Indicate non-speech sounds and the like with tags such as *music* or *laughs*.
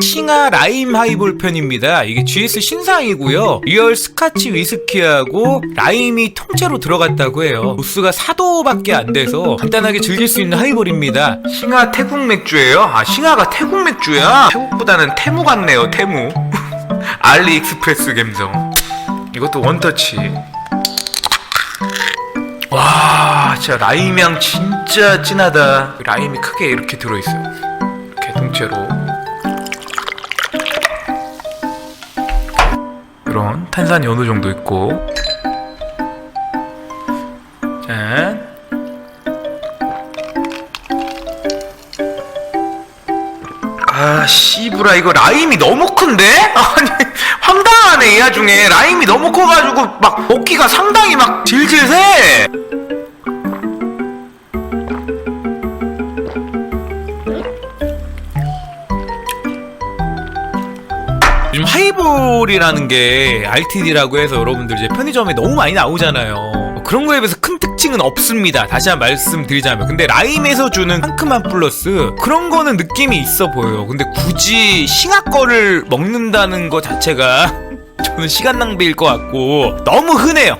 싱하 라임 하이볼 편입니다. 이게 GS 신상이고요. 리얼 스카치 위스키하고 라임이 통째로 들어갔다고 해요. 도수가 4도밖에 안 돼서 간단하게 즐길 수 있는 하이볼입니다. 싱하 태국 맥주예요? 아 싱하가 태국 맥주야? 태국보다는 태무 같네요. 태무. *laughs* 알리익스프레스 감성. 이것도 원터치. 와 진짜 라임향 진짜 진하다 라임이 크게 이렇게 들어있어요 이렇게 통째로 이런 탄산이 어느 정도 있고 짠 아, 씨부라, 이거 라임이 너무 큰데? *laughs* 아니, 황당하네, 이 와중에. 라임이 너무 커가지고, 막, 먹기가 상당히 막, 질질 새! 요즘 하이볼이라는 게 RTD라고 해서 여러분들 이제 편의점에 너무 많이 나오잖아요. 그런 거에 비해서 큰 특징은 없습니다. 다시 한 번 말씀드리자면. 근데 라임에서 주는 상큼한 플러스 그런 거는 느낌이 있어 보여요. 근데 굳이 싱하 거를 먹는다는 거 자체가 *laughs* 저는 시간 낭비일 것 같고 너무 흔해요.